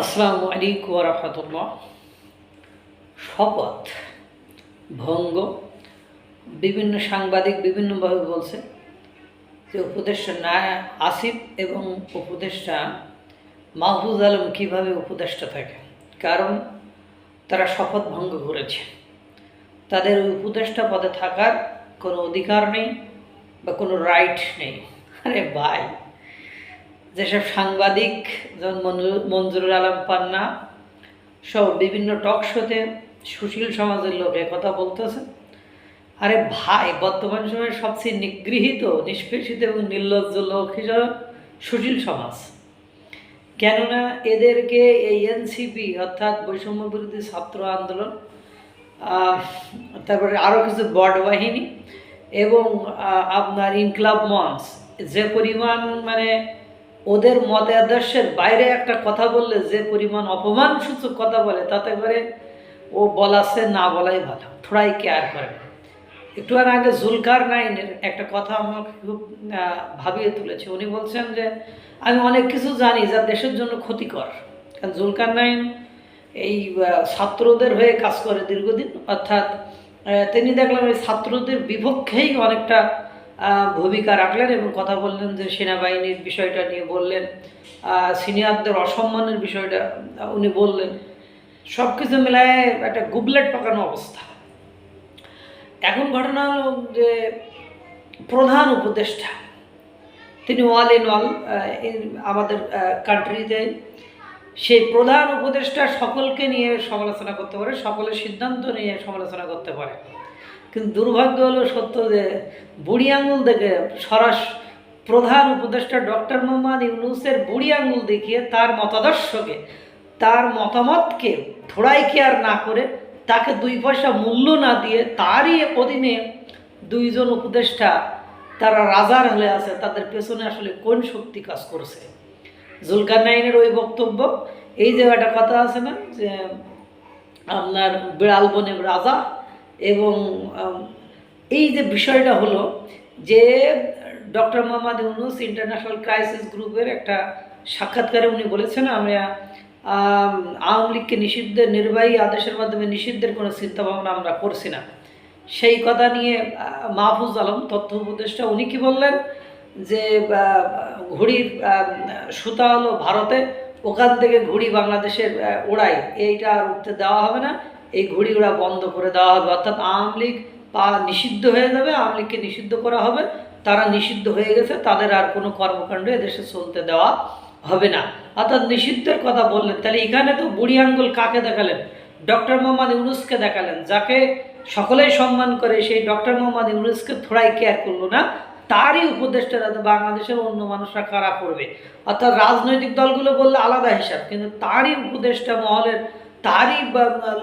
আসসালামু আলাইকুম রহমতুল্লাহ। শপথ, ভঙ্গ, বিভিন্ন সাংবাদিক বিভিন্নভাবে বলছে যে উপদেষ্টা না আসিফ এবং উপদেষ্টা মাহফুজ আলম কীভাবে উপদেষ্টা থাকে। কারণ তারা শপথ ভঙ্গ করেছে। তাদের ওই উপদেষ্টা পদে থাকার কোনো অধিকার নেই বা কোনো রাইট নেই। আরে ভাই। যেসব সাংবাদিক যেমন মঞ্জু- মঞ্জুরুল আলম পান্না সব বিভিন্ন টক শোতে সুশীল সমাজের লোক কথা বলতেছে আরে ভাই, বর্তমান সময়ে সবচেয়ে নিগৃহীত, নিষ্পেষিত এবং নির্লজ্জ লোক হিসাবে সুশীল সমাজ। কেননা এদেরকে এই এনসিপি অর্থাৎ বৈষম্য বিরোধী ছাত্র আন্দোলন তারপরে আরও কিছু বড বাহিনী এবং আপনার ইনকলাব মঞ্চ, যে পরিমাণ মানে ওদের মতাদর্শের বাইরে একটা কথা বললে যে পরিমাণ অপমানসূচক কথা বলে, তাতে করে ও বলাছে, না বলাই ভালো। থোড়াই কেয়ার করে। একটু আর আগে জুলকার নাইনের একটা কথা আমাকে খুব ভাবিয়ে তুলেছে। উনি বলছেন যে, আমি অনেক কিছু জানি যা দেশের জন্য ক্ষতিকর। কারণ জুলকার নাইন এই ছাত্রদের হয়ে কাজ করে দীর্ঘদিন। অর্থাৎ তিনি দেখলাম এই ছাত্রদের বিপক্ষেই অনেকটা ভূমিকা রাখলেন এবং কথা বললেন যে সেনাবাহিনীর বিষয়টা নিয়ে বললেন সিনিয়রদের অসম্মানের বিষয়টা উনি বললেন। সব কিছু মিলায় একটা গুবলেট পাকানো অবস্থা। এখন ঘটনা হলো যে প্রধান উপদেষ্টা, তিনি ওয়াল ইন ওয়াল আমাদের কান্ট্রিতে সেই প্রধান উপদেষ্টা সকলকে নিয়ে সমালোচনা করতে পারে, সকলের সিদ্ধান্ত নিয়ে সমালোচনা করতে পারে। কিন্তু দুর্ভাগ্য হলো সত্য যে বুড়ি আঙুল দেখে সরাস প্রধান উপদেষ্টা ডক্টর মোহাম্মদ ইউনুসের বুড়ি আঙুল দেখিয়ে তার মতাদর্শকে, তার মতামতকে থোড়াই কেয়ার না করে তাকে দুই পয়সা মূল্য না দিয়ে তারই অধীনে দুইজন উপদেষ্টা তারা রাজার হলে আছে, তাদের পেছনে আসলে কোন শক্তি কাজ করছে? জুলকার নাইনের ওই বক্তব্য, এই যে একটা কথা আছে না যে, আপনার বিড়াল বনে রাজা এবং এই যে বিষয়টা হলো যে doctor Mohammad Yunus international crisis গ্রুপের একটা সাক্ষাৎকারে উনি বলেছেন আমরা আম, আওয়ামী লীগকে নিষিদ্ধের নির্বাহী আদেশের মাধ্যমে নিষিদ্ধের কোনো চিন্তাভাবনা আমরা করছি না। সেই কথা নিয়ে মাহফুজ আলম তথ্য উপদেষ্টা উনি কি বললেন? যে ঘুড়ির সুতা হলো ভারতে ওখান থেকে ঘুড়ি বাংলাদেশের ওড়াই এইটা আর উঠতে দেওয়া হবে না। এই ঘুড়ি ওড়া বন্ধ করে দেওয়া হবে। অর্থাৎ আওয়ামী লীগ পা নিষিদ্ধ হয়ে যাবে আওয়ামী লীগকে নিষিদ্ধ করা হবে। তারা নিষিদ্ধ হয়ে গেছে, তাদের আর কোনো কর্মকাণ্ড এদেশে চলতে দেওয়া হবে না। অর্থাৎ নিষিদ্ধের কথা বললেন। তাহলে এখানে তো বুড়ি আঙ্গুল কাকে দেখালেন? ডক্টর মোহাম্মদ ইউনুসকে দেখালেন, যাকে সকলেই সম্মান করে সেই ডক্টর মোহাম্মদ ইউনুসকে থোড়াই কেয়ার করল না। তারই উপদেষ্টা বাংলাদেশের অন্য মানুষরা কারা করবে। অর্থাৎ রাজনৈতিক দলগুলো বললে আলাদা হিসাব, কিন্তু তারই উপদেষ্টা মহলের তারই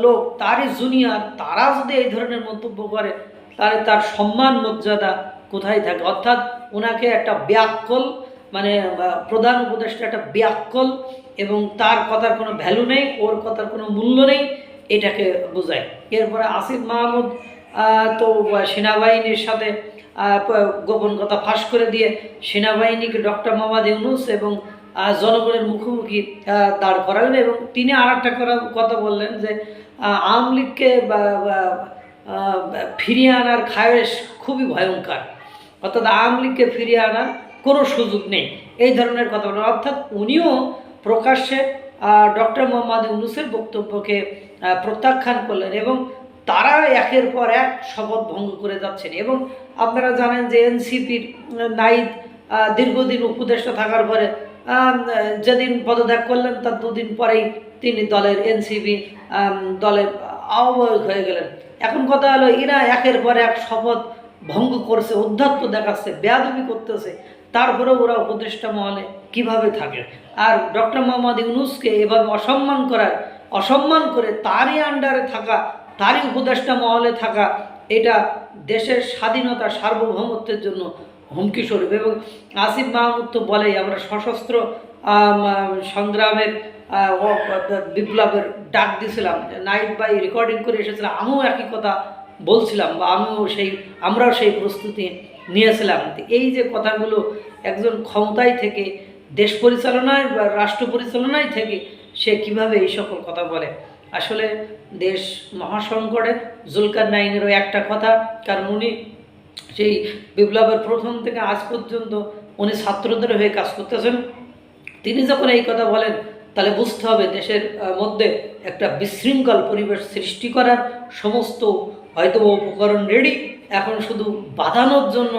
লোক, তারই জুনিয়র, তারা যদি এই ধরনের মন্তব্য করে, তাহলে তার সম্মান, মর্যাদা কোথায় থাকে? অর্থাৎ ওনাকে একটা ব্যাকল মানে প্রধান উপদেষ্টা একটা ব্যাকল এবং তার কথার কোনো ভ্যালু নেই, ওর কথার কোনো মূল্য নেই, এটাকে বোঝায়। এরপরে আসিফ মাহমুদ তো সেনাবাহিনীর সাথে গোপন কথা ফাঁস করে দিয়ে সেনাবাহিনীকে ডক্টর মোহাম্মদ ইউনুস এবং জনগণের মুখোমুখি দাঁড় করালেন এবং তিনি আর একটা কথা বললেন যে আওয়ামী লীগকে ফিরিয়ে আনার খায়েশ খুবই ভয়ঙ্কর। অর্থাৎ আওয়ামী লীগকে ফিরিয়ে আনার কোনো সুযোগ নেই। এই ধরনের কথা বলেন। অর্থাৎ উনিও প্রকাশ্যে ডক্টর মোহাম্মদ ইউনুসের বক্তব্যকে প্রত্যাখ্যান করলেন এবং তারা একের পর এক শপথ ভঙ্গ করে যাচ্ছেন এবং আপনারা জানেন যে এনসিপির নাইদ দীর্ঘদিন উপদেষ্টা থাকার পরে যেদিন পদত্যাগ করলেন, তার দুদিন পরেই তিনি দলের এনসিপি দলের আহ্বায়ক হয়ে গেলেন। এখন কথা হলো, এরা একের পর এক শপথ ভঙ্গ করছে অধ্যাত্ম দেখাচ্ছে, বেয়াদবি করতেছে। তারপরেও ওরা উপদেষ্টা মহলে কীভাবে থাকে? আর ডক্টর মোহাম্মদ ইউনুসকে এভাবে অসম্মান করার, অসম্মান করে তারই আন্ডারে থাকা, তারই উপদেষ্টা মহলে থাকা, এটা দেশের স্বাধীনতা, সার্বভৌমত্বের জন্য হুমকি স্বরূপ এবং আসিফ মাহমুদ তো বলেই আমরা সশস্ত্র সংগ্রামের বিপ্লবের ডাক দিয়েছিলাম নাইট বাই রেকর্ডিং করে এসেছিলাম, আমিও একই কথা বলছিলাম বা আমিও সেই, আমরাও সেই প্রস্তুতি নিয়েছিলাম। এই যে কথাগুলো একজন ক্ষমতায় থেকে, দেশ পরিচালনায় বা রাষ্ট্র পরিচালনায় থেকে সে কীভাবে এই সকল কথা বলে? আসলে দেশ মহাসংকটে, জুলকার নাইনেরও একটা কথা, কারণ উনি সেই বিপ্লবের প্রথম থেকে আজ পর্যন্ত উনি ছাত্রদের হয়ে কাজ করতেছেন। তিনি যখন এই কথা বলেন, তাহলে বুঝতে হবে দেশের মধ্যে একটা বিশৃঙ্খল পরিবেশ সৃষ্টি করার সমস্ত হয়তো উপকরণ রেডি এখন শুধু বাঁধানোর জন্য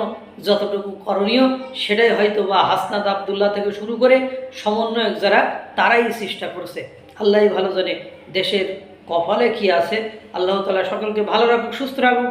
যতটুকু করণীয়, সেটাই হয়তো বা হাসনাত আবদুল্লাহ থেকে শুরু করে সমন্বয়ক যারা, তারাই চেষ্টা করছে। আল্লাহ ভালো জানে দেশের কপালে কি আছে। আল্লাহ তালা সকলকে ভালো রাখুক, সুস্থ রাখুক।